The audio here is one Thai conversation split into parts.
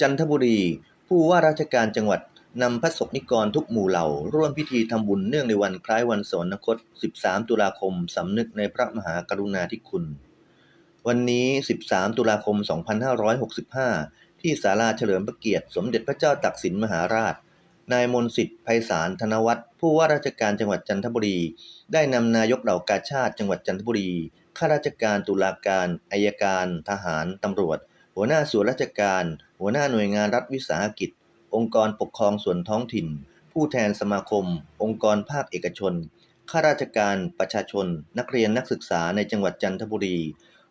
จันทบุรี ผู้ว่าราชการจังหวัดนำพระสงฆ์นิกรทุกหมู่เหล่า ร่วมพิธีทำบุญเนื่องในวันคล้ายวันสวรรคต 13 ตุลาคม สำนึกในพระมหากรุณาธิคุณ วันนี้ 13 ตุลาคม 2565 ที่ศาลาเฉลิมพระเกียรติสมเด็จพระเจ้าตากสินมหาราช นายมนสิทธิ์ไพศาลธนวัฒน์ผู้ว่าราชการจังหวัดจันทบุรี ได้นำนายกเหล่ากาชาติจังหวัดจันทบุรีข้าราชการตุลาการอายการ ทหารตำรวจ หัวหน้าส่วนราชการ หัวหน้าหน่วยงานรัฐวิสาหกิจ องค์กรปกครองส่วนท้องถิ่น ผู้แทนสมาคม องค์กรภาคเอกชน ข้าราชการ ประชาชน นักเรียนนักศึกษาในจังหวัดจันทบุรี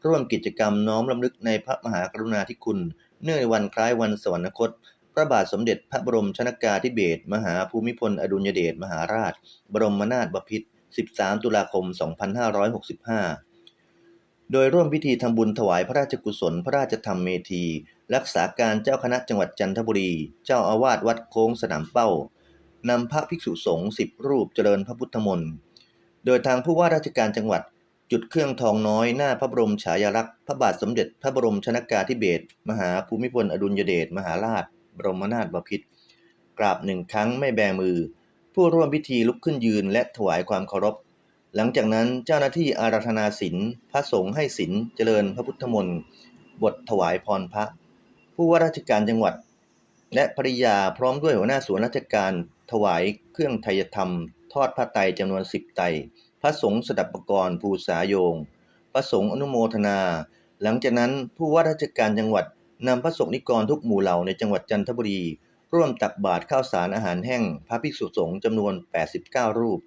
ร่วมกิจกรรมน้อมรำลึกในพระมหากรุณาธิคุณ เนื่องในวันคล้ายวันสวรรคต พระบาทสมเด็จพระบรมชนากาธิเบศรมหาภูมิพล อดุลยเดชมหาราช บรมนาถบพิตร 13 ตุลาคม 2565 โดยร่วมพิธีทำบุญถวายพระราชกุศลพระราชธรรมเมธี รักษาการเจ้าคณะจังหวัดจันทบุรี เจ้าอาวาสวัดโค้งสนามเป้านำพระภิกษุสงฆ์สิบรูปเจริญพระพุทธมนต์โดยทางผู้ว่าราชการจังหวัดจุดเครื่องทองน้อยหน้าพระบรมฉายาลักษณ์พระบาทสมเด็จพระบรมชนากาธิเบศรมหาภูมิพลอดุลยเดชมหาราช บรมนาถบพิตรกราบหนึ่งครั้งไม่แบมือ ผู้ร่วมพิธีลุกขึ้นยืนและถวายความเคารพ หลังจากนั้นเจ้าหน้าที่อาราธนาศีลพระสงฆ์ให้ศีลเจริญพระพุทธมนต์บทถวายพรพระ ผู้ว่าราชการจังหวัด และภริยาพร้อมด้วยหัวหน้าส่วนราชการถวายเครื่องไทยธรรม ทอดพระไตรจำนวนสิบไตรพระสงฆ์สดับปกรณ์ภูษาโยง พระสงฆ์อนุโมทนา หลังจากนั้นผู้ว่าราชการจังหวัดนำพระสงฆ์นิกรทุกหมู่เหล่าในจังหวัดจันทบุรี ร่วมตักบาตรข้าวสารอาหารแห้ง พระภิกษุสงฆ์จำนวน 89 รูป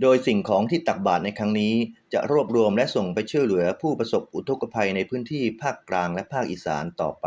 โดยสิ่งของที่ตักบาตรในครั้งนี้ จะรวบรวมและส่งไปช่วยเหลือผู้ประสบอุทกภัยในพื้นที่ภาคกลางและภาคอีสานต่อไป